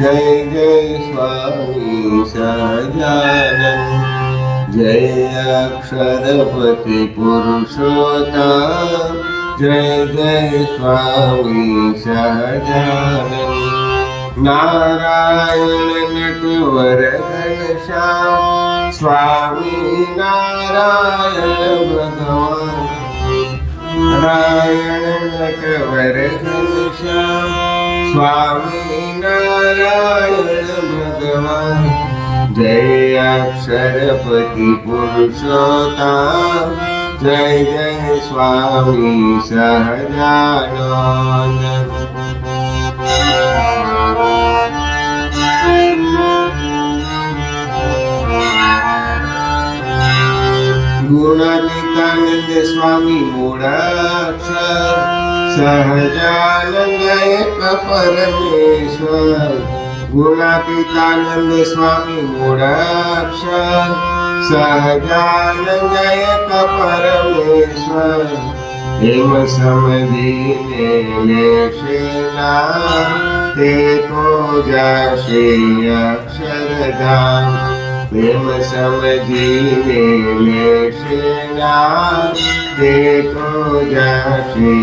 जय जय स्वामी सजानन। जय अक्षरपति पुरुषोत्तम। जय जय स्वामी सहजानन नारायण नटवर घनश्याम। स्वामी नारायण भगवान। नारायण नटवर घनश्याम। स्वामी नारायण भगवान जय अक्षरपति पुरुषोत्तम जय जय स्वामी सहजानंद ગુણાતીતાનંદ સ્વામી મૂળાક્ષર सहजानंद एक परमेश्वर गुणातीतानंद स्वामी मूळाक्षर सहजानंद एक परमेश्वर। एव समधीनेक्षिणा ते पूजाशे अक्षरधाम। प्रेम समधीने लेक्षिणा को पूजाशे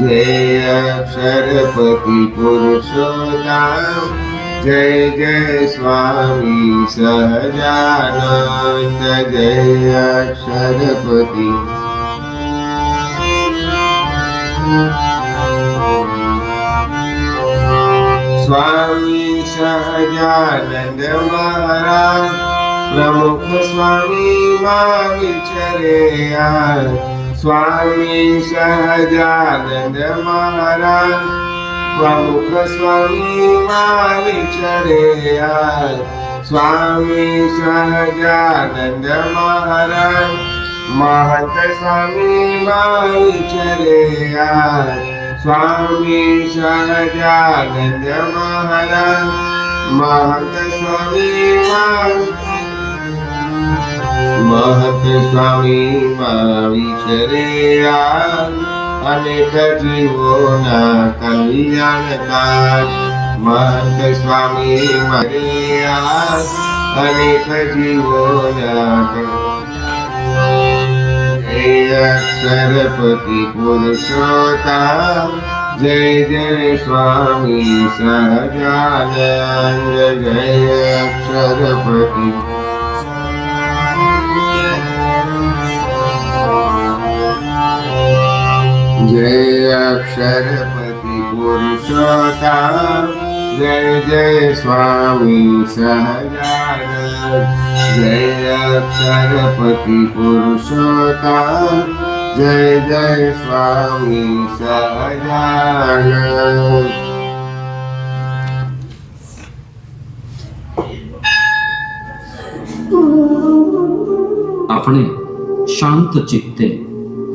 जय अक्षरपति पुरुषोत्तम जय जय स्वामी सहजानंद, जय अक्षरपति। स्वामी सहजानंद महाराज, प्रमुख स्वामी माविचर्या स्वामी सहजानंद महाराज प्रमुख स्वामी माविचर्या स्वामी सहजानंद महाराज महंत स्वामी माविचर्या स्वामी सहजानंद महाराज महंत स्वामी महत स्वामी मावी चरे अनेक जीवो न कल्याण महत स्वामी मरे अनेक जीवो न सरपति पुरुषोता जय जय स्वामी सजानन जय सरपति जय अक्षरपति पुरुषोत्तम जय जय स्वामी सहजानंद जय अक्षरपति पुरुषोत्तम जय जय स्वामी सहजानंद આપણે શાંત ચિત્તે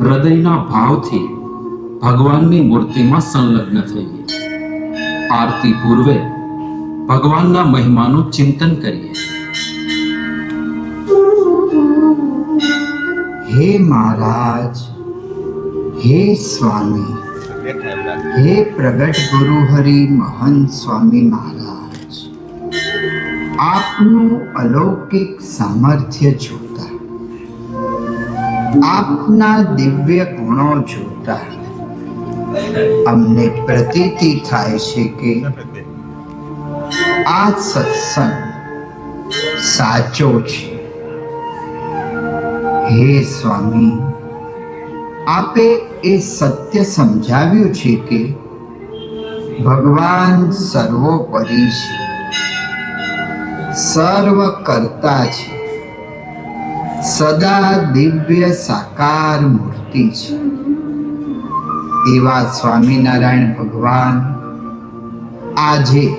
હૃદયના ભાવથી ભગવાનની મૂર્તિમાં સંલગ્ન થઈએ આરતી પૂર્વે ભગવાનના મહિમાનું ચિંતન કરીએ હે મહારાજ હે સ્વામી હે પ્રગટ ગુરુ હરિ મહંત સ્વામી મહારાજ આપનું અલૌકિક સામર્થ્ય જોતા આપના દિવ્ય ગુણો જોતા અમને પ્રતીતિ થાય છે કે આ સત્સંગ સાચો છે હે સ્વામી આપે એ સત્ય સમજાવ્યું છે કે ભગવાન સર્વોપરી છે સર્વ કરતા છે સદા દિવ્ય સાકાર મૂર્તિ છે એવા સ્વામિનારાયણ ભગવાન. આજે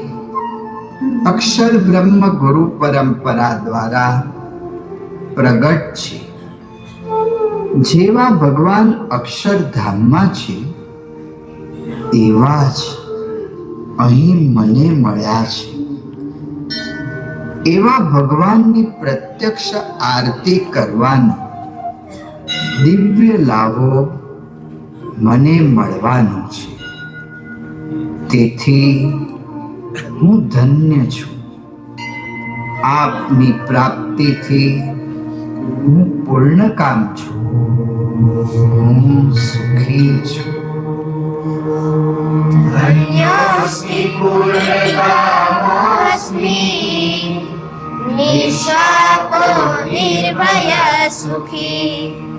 અક્ષર બ્રહ્મ ગુરુ પરંપરા દ્વારા પ્રગટ છે. જેવા ભગવાન અક્ષરધામમાં છે, એવા જ અહીં મને મળ્યા છે. એવા ભગવાનની પ્રત્યક્ષ આરતી કરવાનો દિવ્ય લાભો મને મળવાનું છે. તેથી હું ધન્ય છું. આપની પ્રાપ્તિથી હું પૂર્ણ કામ છું. હું સુખી છું. ધન્યાસ્મિ પૂર્ણકામોસ્મિ નિશાપો નિર્ભય સુખી.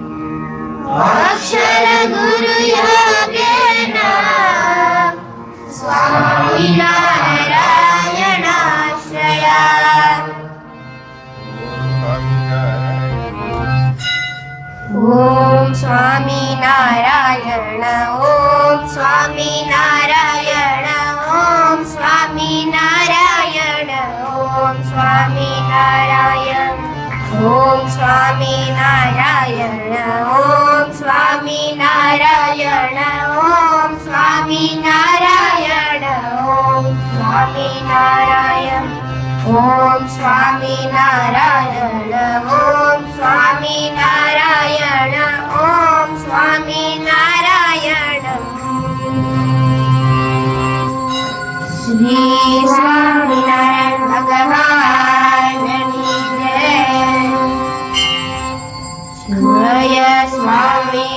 ಅಕ್ಷರ ಗುರು ಯೋಗೇನ ಸ್ವಾಮಿ ನಾರಾಯಣಾಶ್ರಯ ಓಂ ಸ್ವಾಮಿ ನಾರಾಯಣ ಓಂ ಸ್ವಾಮಿ ನಾರಾಯಣ ಓಂ ಸ್ವಾಮಿ ನಾರಾಯಣ ಓಂ ಸ್ವಾಮಿ ನಾರಾಯಣ ஓம் சுவாமி நாராயண ஓம் சுவாமி நாராயண ஓம் சுவாமி நாராயண ஓம் சுவாமி நாராயண ஓம் சுவாமி நாராயண ஓம் சுவாமி நாராயண Swami.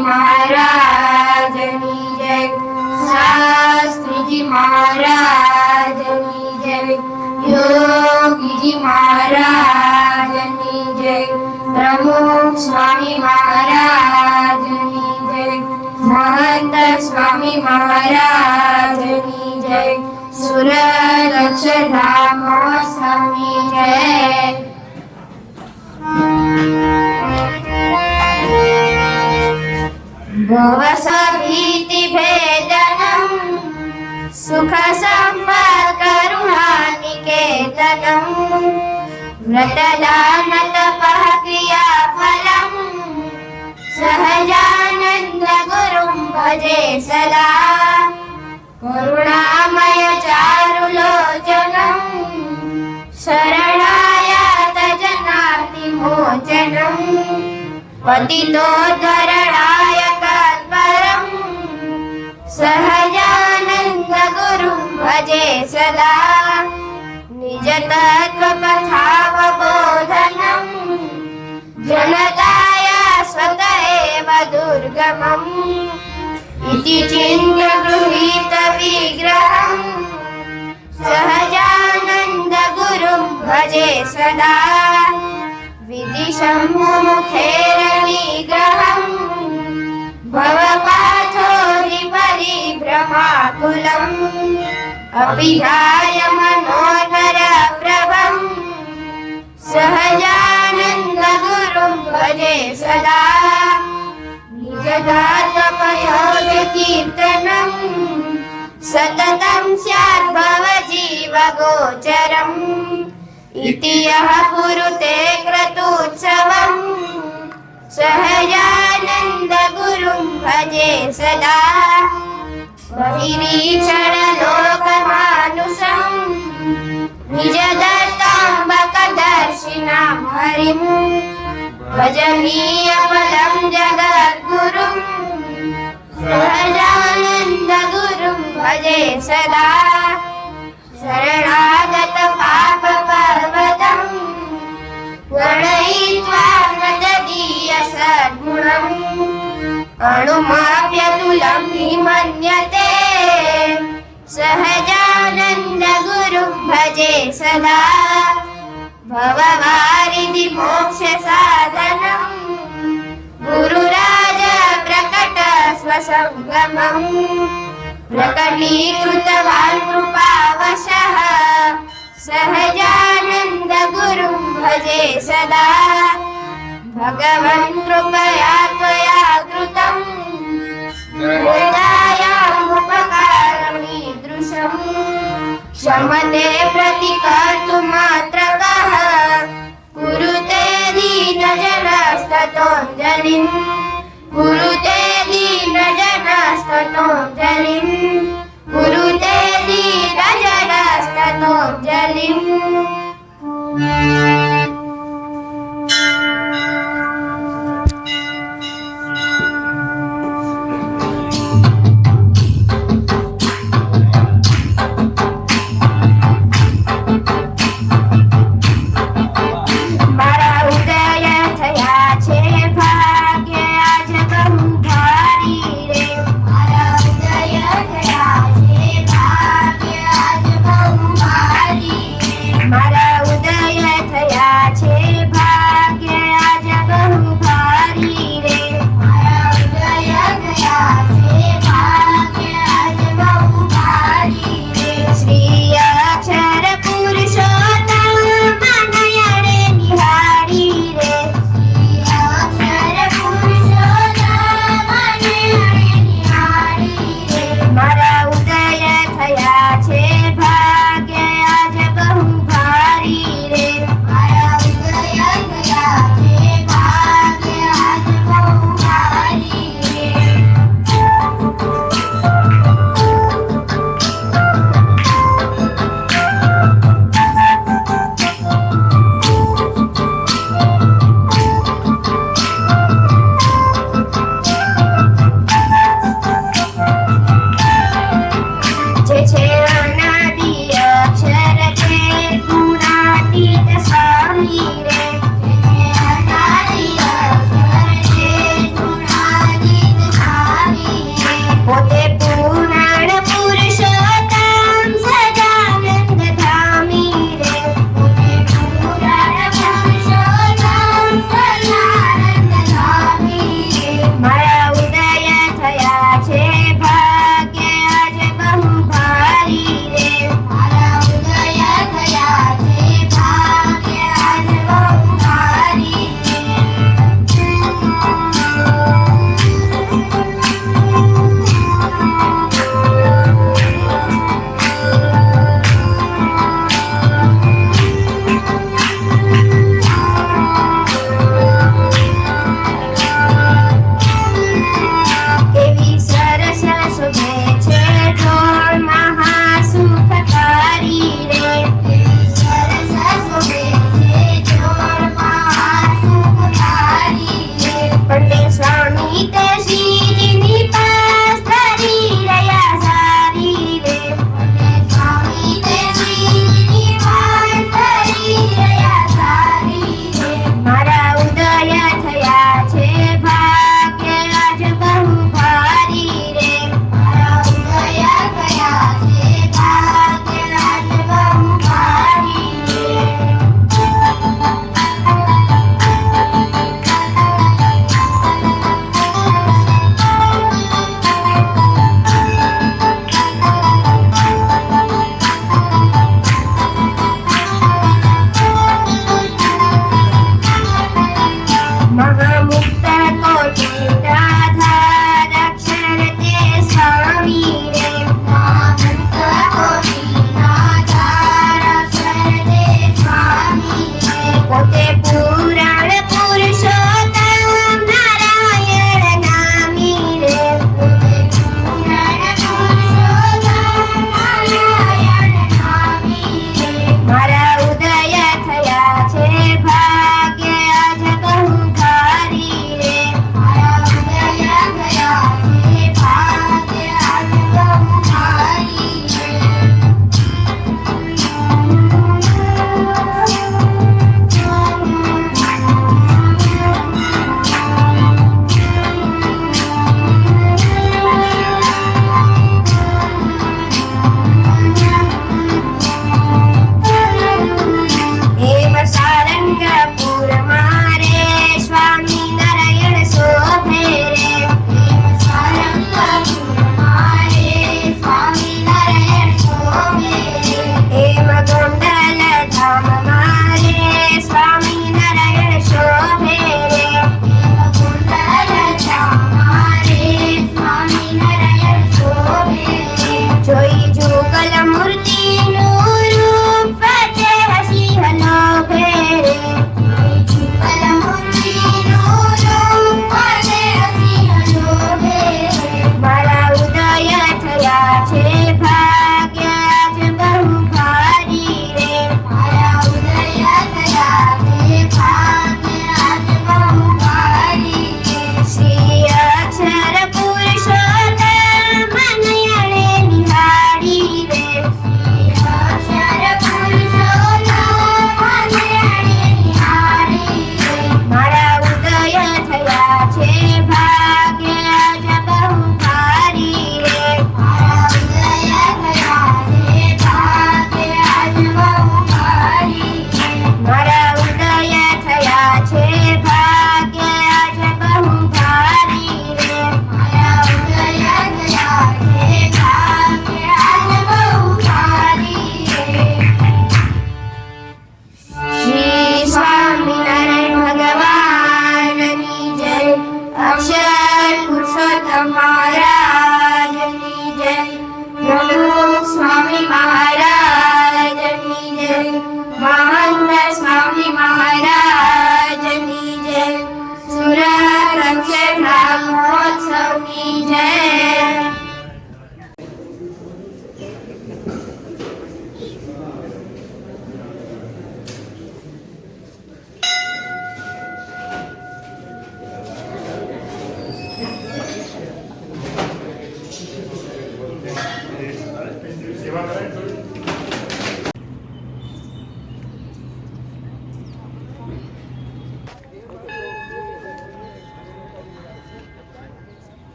મહારાજની જય. શાસ્ત્રીજી મહારાજની જય. યોગીજી મહારાજની જય. પ્રમુખ સ્વામી મહારાજની જય. મહંત સ્વામી મહારાજની જય. સુરક્ષ અક્ષરધામ સ્વામી જય. भवसभीतिभेदनम् सुखसम्पत्करुणानिकेतनम् व्रतदानतपः क्रियाफलम् सहजानन्दगुरुं भजे सदा। करुणामय चारुलोचनम् शरणायात जनातिमोचनम् पतितोद्धरणाय तत्परम् सहजानन्दगुरुं भजे सदा। निजतत्त्वपथावबोधनम् जनताय स्वत एव दुर्गमम् इति चिन्त्य गृहीतविग्रहम् सहजानन्दगुरुं भजे सदा। विदिशम्मुखेरनिग्रहम् भवपाथोरिपरिभ्रमाकुलम् अपिधाय मनोहरप्रभम् सहजानन्दगुरुं भजे सदा। निजदातपयोगकीर्तनम् सततं स्याद्भवजीवगोचरम्। इति यः कुरुते क्रतुत्सवम्। सहजानन्दगुरुं भजे सदा निजदत्ताम्बकदर्शिनां हरिम्। भजनीयपदं जगद्गुरुम्। सहजानन्दगुरुं भजे सदा। शरणागत पाप पर्वतम् गणयित्वा सद्गुणम् अणुमाप्यतुलं विमन्यते सहजानन्दगुरुं भजे सदा। भववारिधि मोक्षसाधनम् गुरुराज प्रकट स्वसङ्गमम्। प्रकटीकृतवान् कृपावशः। सहजानन्दगुरुं भजे सदा। भगवन् कृपया त्वया हृदायामुपकारमीदृशम् क्षमते प्रतिकर्तुमात्रकः कुरुते दीनजनस्ततोञ्जलिम् कुरुते दीनजनस्ततोञ्जलिम् कुरुते दीनजनस्ततोञ्जलिम्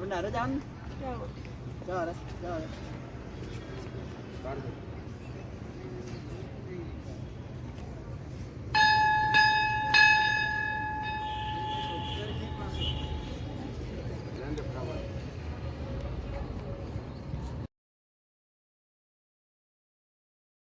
benar kan? Ya, ya.